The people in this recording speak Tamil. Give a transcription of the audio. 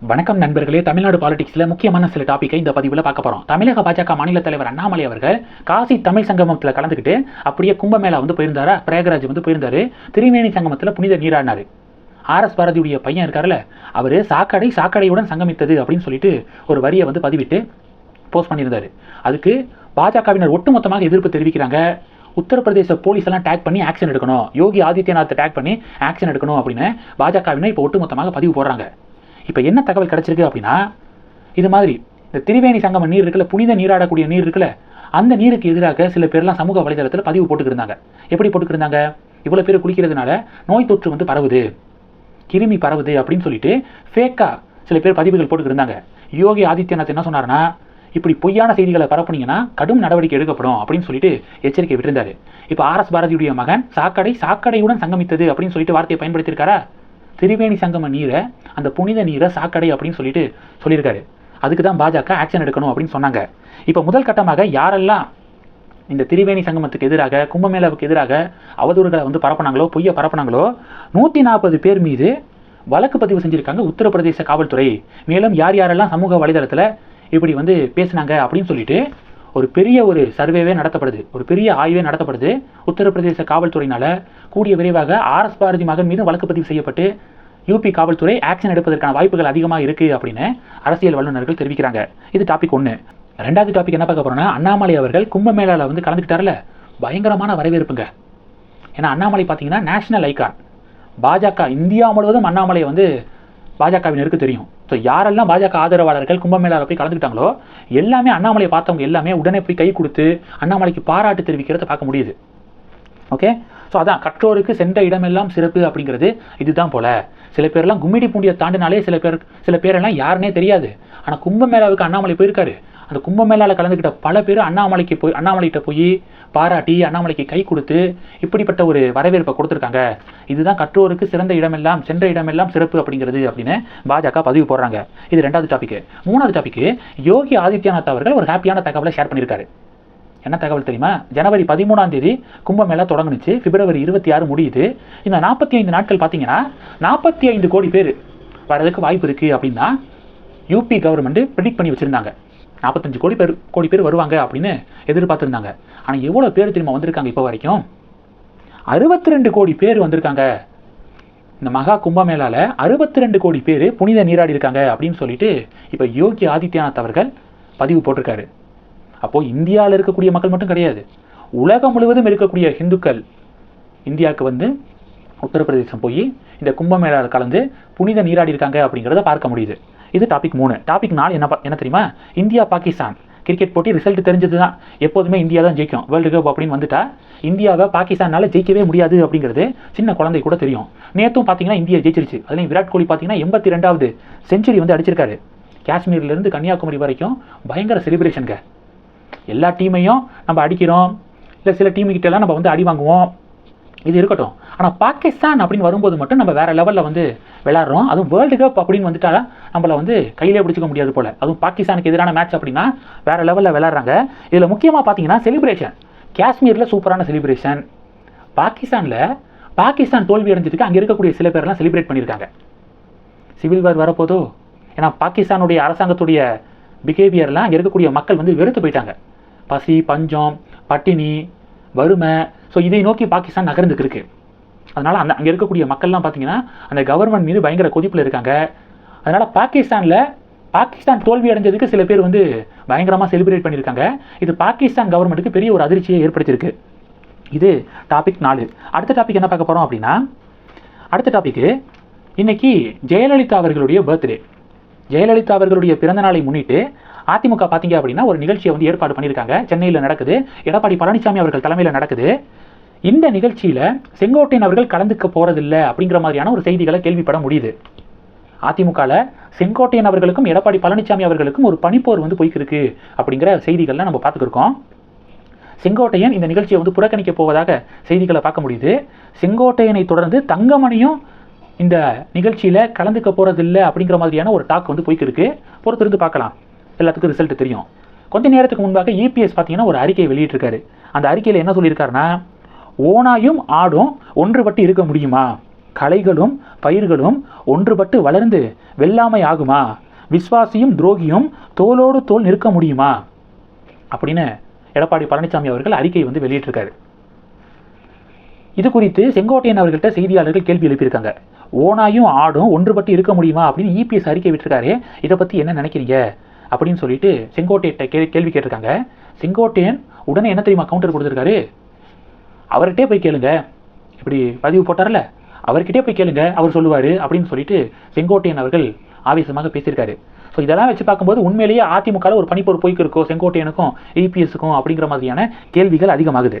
வணக்கம் நண்பர்களே. தமிழ்நாடு பாலிடிக்ஸில் முக்கியமான சில டாப்பிக்கை இந்த பதிவில் பார்க்க போகிறோம் தமிழக பாஜக மாநில தலைவர் அண்ணாமலை அவர்கள் காசி தமிழ் சங்கமத்தில் கலந்துக்கிட்டு அப்படியே கும்பமேளா வந்து போயிருந்தாரா? பிரயாகராஜ் வந்து போயிருந்தாரு. திருவேணி சங்கமத்தில் புனித நீராடினார். ஆர்எஸ் பாரதியுடைய பையன் இருக்கார்ல அவர் சாக்கடை சாக்கடையுடன் சங்கமித்தது அப்படின்னு சொல்லிட்டு ஒரு வரியை வந்து பதிவிட்டு போஸ்ட் பண்ணியிருந்தாரு. அதுக்கு பாஜகவினர் ஒட்டுமொத்தமாக எதிர்ப்பு தெரிவிக்கிறாங்க. உத்தரப்பிரதேச போலீஸ் எல்லாம் டேக் பண்ணி ஆக்ஷன் எடுக்கணும். யோகி ஆதித்யநாத்தை டேக் பண்ணி ஆக்ஷன் எடுக்கணும் அப்படின்னு பாஜகவினர் இப்போ ஒட்டுமொத்தமாக பதிவு போடுறாங்க. இப்போ என்ன தகவல் கிடச்சிருக்கு அப்படின்னா இது மாதிரி இந்த திரிவேணி சங்கம நீர் இருக்குல்ல புனித நீராடக்கூடிய நீர் இருக்குல்ல அந்த நீருக்கு எதிராக சில பேர்லாம் சமூக வலைதளத்தில் பதிவு போட்டுக்கிருந்தாங்க. எப்படி போட்டுக்கிருந்தாங்க? இவ்வளோ பேர் குளிக்கிறதுனால நோய் தொற்று வந்து பரவுது. கிருமி பரவுது அப்படின்னு சொல்லிட்டு ஃபேக்காக சில பேர் பதிவுகள் போட்டுக்கிருந்தாங்க. யோகி ஆதித்யநாத் என்ன சொன்னார்னா இப்படி பொய்யான செய்திகளை பரப்புனீங்கன்னா கடும் நடவடிக்கை எடுக்கப்படும் அப்படின்னு சொல்லிட்டு எச்சரிக்கை விட்டிருந்தாரு. இப்போ ஆர்எஸ் பாரதியுடைய மகன் சாக்கடை சாக்கடையுடன் சங்கமித்தது அப்படின்னு சொல்லிட்டு வார்த்தையை பயன்படுத்தியிருக்காரா? திரிவேணி சங்கம நீரை அந்த புனித நீரை சாக்கடை அப்படின்னு சொல்லிட்டு சொல்லியிருக்காரு. அதுக்கு தான் பாஜக ஆக்ஷன் எடுக்கணும் அப்படின்னு சொன்னாங்க. இப்போ முதல் கட்டமாக யாரெல்லாம் இந்த திரிவேணி சங்கமத்துக்கு எதிராக கும்பமேளாவுக்கு எதிராக அவதூறுகளை வந்து பரப்புனாங்களோ பொய்யை பரப்புனாங்களோ நூற்றி நாற்பது பேர் மீது வழக்கு பதிவு செஞ்சுருக்காங்க உத்தரப்பிரதேச காவல்துறை. மேலும் யார் யாரெல்லாம் சமூக வலைதளத்தில் இப்படி வந்து பேசுனாங்க அப்படின்னு சொல்லிட்டு ஒரு பெரிய ஒரு சர்வேவே நடத்தப்படுது. ஒரு பெரிய ஆய்வே நடத்தப்படுது. உத்தரப்பிரதேச காவல்துறையினால கூடிய விரைவாக ஆர்எஸ் பாரதி மகன் மீது வழக்கு பதிவு செய்யப்பட்டு யூபி காவல்துறை ஆக்ஷன் எடுப்பதற்கான வாய்ப்புகள் அதிகமாக இருக்குது அப்படின்னு அரசியல் வல்லுநர்கள் தெரிவிக்கிறாங்க. இது டாபிக் ஒன்று ரெண்டாவது டாபிக் என்ன பார்க்க போகிறோன்னா அண்ணாமலை அவர்கள் கும்பமேளாவில் வந்து கலந்துக்கிட்டார்ல? பயங்கரமான வரவேற்புங்க. ஏன்னா அண்ணாமலை பார்த்தீங்கன்னா நேஷனல் ஐக்கான் பாஜக இந்தியா முழுவதும் அண்ணாமலை வந்து பாஜகவினருக்கு தெரியும். ஸோ யாரெல்லாம் பாஜக ஆதரவாளர்கள் கும்பமேளாவில் போய் கலந்துக்கிட்டாங்களோ எல்லாமே அண்ணாமலையை பார்த்தவங்க எல்லாமே உடனே போய் கை கொடுத்து அண்ணாமலைக்கு பாராட்டு தெரிவிக்கிறத பார்க்க முடியுது. ஓகே ஸோ அதான் கற்றோருக்கு சென்ற இடமெல்லாம் சிறப்பு அப்படிங்கிறது இதுதான் போல. சில பேர்லாம் கும்மிடி பூண்டியை தாண்டினாலே சில பேர் சில பேரெல்லாம் யாருன்னே தெரியாது. ஆனால் கும்பமேளாவுக்கு அண்ணாமலை போயிருக்காரு. அந்த கும்பமேளாவில் கலந்துக்கிட்ட பல பேர் அண்ணாமலைக்கு போய் அண்ணாமலைகிட்ட போய் பாராட்டி அண்ணாமலைக்கு கை கொடுத்து இப்படிப்பட்ட ஒரு வரவேற்பை கொடுத்துருக்காங்க. இதுதான் கற்றோருக்கு சிறந்த இடமெல்லாம் சென்ற இடமெல்லாம் சிறப்பு அப்படிங்கிறது அப்படின்னு பாஜக பதிவு போடுறாங்க. இது ரெண்டாவது டாபிக் மூணாவது டாபிக் யோகி ஆதித்யநாத் அவர்கள் ஒரு ஹாப்பியான தகவலை ஷேர் பண்ணியிருக்காரு. என்ன தகவல் தெரியுமா? ஜனவரி பதிமூணாம் தேதி கும்பமேளா தொடங்குனுச்சு. பிப்ரவரி இருபத்தி ஆறு முடியுது. இந்த நாற்பத்தி ஐந்து நாட்கள் பார்த்தீங்கன்னா நாற்பத்தி ஐந்து கோடி பேர் வரதுக்கு வாய்ப்பு இருக்குது அப்படின்னா யூபி கவர்மெண்ட் ப்ரிடிக்ட் பண்ணி வச்சுருந்தாங்க. நாற்பத்தஞ்சு கோடி பேர் கோடி பேர் வருவாங்க அப்படின்னு எதிர்பார்த்துருந்தாங்க. ஆனால் எவ்வளோ பேர் திரும்ப வந்திருக்காங்க இப்போ வரைக்கும்? அறுபத்தி ரெண்டு கோடி பேர் வந்திருக்காங்க. இந்த மகா கும்பமேளாவில் அறுபத்தி ரெண்டு கோடி பேர் புனித நீராடி இருக்காங்க அப்படின்னு சொல்லிட்டு இப்போ யோகி ஆதித்யநாத் அவர்கள் பதிவு போட்டிருக்காரு. அப்போது இந்தியாவில் இருக்கக்கூடிய மக்கள் மட்டும் கிடையாது உலகம் முழுவதும் இருக்கக்கூடிய ஹிந்துக்கள் இந்தியாவுக்கு வந்து உத்தரப்பிரதேசம் போய் இந்த கும்பமேளாவில் கலந்து புனித நீராடி இருக்காங்க அப்படிங்கிறத பார்க்க முடியுது. இது டாபிக் மூணு. டாபிக் நாலு என்ன என்ன தெரியுமா? இந்தியா பாகிஸ்தான். கிரிக்கெட் போட்டி ரிசல்ட் தெரிஞ்சது தான் எப்போதுமே இந்தியா தான் ஜெயிக்கும். வேர்ல்டு கப் அப்படின்னு வந்துட்டா இந்தியாவை பாகிஸ்தானால ஜெயிக்கவே முடியாது அப்படிங்கிறது சின்ன குழந்தை கூட தெரியும். நேற்றும் பார்த்தீங்கன்னா இந்தியா ஜெயிச்சிருச்சு. அதுலேயும் விராட் கோலி பார்த்தீங்கன்னா எண்பத்தி ரெண்டாவது செஞ்சுரி வந்து அடிச்சிருக்காரு. காஷ்மீர்லேருந்து கன்னியாகுமரி வரைக்கும் பயங்கர செலிப்ரேஷனுங்க எல்லா டீமையும் நம்ம அடிக்கிறோம். இல்லை சில டீமுக்கிட்டலாம் நம்ம வந்து அடி வாங்குவோம். இது இருக்கட்டும். ஆனால் பாகிஸ்தான் அப்படின்னு வரும்போது மட்டும் நம்ம வேற லெவலில் வந்து விளாட்றோம் அதுவும் வேர்ல்டு கப் அப்படின்னு வந்துட்டா நம்மளை வந்து கையிலே பிடிச்சிக்க முடியாது போல். அதுவும் பாகிஸ்தானுக்கு எதிரான மேட்ச் அப்படின்னா வேற லெவலில் விளாட்றாங்க இதில் முக்கியமாக பார்த்தீங்கன்னா செலிப்ரேஷன் காஷ்மீரில் சூப்பரான செலிப்ரேஷன் பாகிஸ்தானில் பாகிஸ்தான் தோல்வி அடைஞ்சதுக்கு அங்கே இருக்கக்கூடிய சில பேர்லாம் செலிப்ரேட் பண்ணியிருக்காங்க. சிவில் வார் வரப்போதோ? ஏன்னா பாகிஸ்தானுடைய அரசாங்கத்துடைய பிஹேவியர்லாம் அங்கே இருக்கக்கூடிய மக்கள் வந்து வெறுத்து போயிட்டாங்க. பசி பஞ்சம் பட்டினி வறுமை. ஸோ இதை நோக்கி பாகிஸ்தான் நகர்ந்துக்கு இருக்கு அதனால் அந்த அங்கே இருக்கக்கூடிய மக்கள்லாம் பார்த்தீங்கன்னா அந்த கவர்மெண்ட் மீது பயங்கர கொதிப்பில் இருக்காங்க. அதனால் பாகிஸ்தானில் பாகிஸ்தான் தோல்வி அடைஞ்சதுக்கு சில பேர் வந்து பயங்கரமாக செலிப்ரேட் பண்ணியிருக்காங்க இது பாகிஸ்தான் கவர்மெண்ட்டுக்கு பெரிய ஒரு அதிர்ச்சியை ஏற்படுத்தியிருக்கு. இது டாபிக் நாலு. அடுத்த டாபிக் என்ன பார்க்க போகிறோம் அப்படின்னா அடுத்த டாபிக்கு இன்னைக்கு ஜெயலலிதா அவர்களுடைய பர்த்டே ஜெயலலிதா அவர்களுடைய பிறந்த நாளை முன்னிட்டு அதிமுக பார்த்தீங்க அப்படின்னா ஒரு நிகழ்ச்சியை வந்து ஏற்பாடு பண்ணியிருக்காங்க. சென்னையில் நடக்குது. எடப்பாடி பழனிசாமி அவர்கள் தலைமையில் நடக்குது. இந்த நிகழ்ச்சியில் செங்கோட்டையன் அவர்கள் கலந்துக்க போறதில்ல அப்படிங்கிற மாதிரியான ஒரு செய்திகளை கேள்விப்பட முடியுது. அதிமுகவில் செங்கோட்டையன் அவர்களுக்கும் எடப்பாடி பழனிசாமி அவர்களுக்கும் ஒரு பனிப்போர் வந்து போய்க்கிருக்கு அப்படிங்கிற செய்திகள்லாம் நம்ம பார்த்துக்கிருக்கோம். செங்கோட்டையன் இந்த நிகழ்ச்சியை வந்து புறக்கணிக்க போவதாக செய்திகளை பார்க்க முடியுது. செங்கோட்டையனை தொடர்ந்து தங்கமணியும் இந்த நிகழ்ச்சியில் கலந்துக்க போறதில்ல அப்படிங்கிற மாதிரியான ஒரு டாக் வந்து போய்க்கு இருக்கு பொறுத்திருந்து பார்க்கலாம். எல்லாத்துக்கும் ரிசல்ட் தெரியும். கொஞ்ச நேரத்துக்கு முன்பாக இபிஎஸ் பார்த்தீங்கன்னா ஒரு அறிக்கையை வெளியிட்டிருக்காரு. அந்த அறிக்கையில் என்ன சொல்லியிருக்காருன்னா ஓனாயும் ஆடும் ஒன்றுபட்டு இருக்க முடியுமா? கலைகளும் பயிர்களும் ஒன்றுபட்டு வளர்ந்து வெள்ளாமை ஆகுமா? விஸ்வாசியும் துரோகியும் தோளோடு தோல் நிற்க முடியுமா? அப்படின்னு எடப்பாடி பழனிசாமி அவர்கள் அறிக்கை வந்து வெளியிட்டிருக்காரு. இது குறித்து செங்கோட்டையன் அவர்கள்ட்ட செய்தியாளர்கள் கேள்வி எழுப்பியிருக்காங்க. ஓனாயும் ஆடும் ஒன்றுபட்டு இருக்க முடியுமா அப்படின்னு இபிஎஸ் அறிக்கை விட்டுருக்காரு இதை பற்றி என்ன நினைக்கிறீங்க? அப்படின்னு சொல்லிட்டு செங்கோட்டையிட்ட கே கேள்வி கேட்டிருக்காங்க. செங்கோட்டையன் உடனே என்ன தெரியுமா கவுண்டர் கொடுத்துருக்காரு? அவர்கிட்டே போய் கேளுங்க. இப்படி பதிவு போட்டார்ல அவர்கிட்டே போய் கேளுங்க அவர் சொல்லுவார் அப்படின்னு சொல்லிட்டு செங்கோட்டையன் அவர்கள் ஆவேசமாக பேசியிருக்காரு. ஸோ இதெல்லாம் வச்சு பார்க்கும்போது உண்மையிலேயே அதிமுகவில் ஒரு பனிப்பொரு போய்க்கு இருக்கோ செங்கோட்டையனுக்கும் இபிஎஸ்க்கும் அப்படிங்கிற மாதிரியான கேள்விகள் அதிகமாகுது.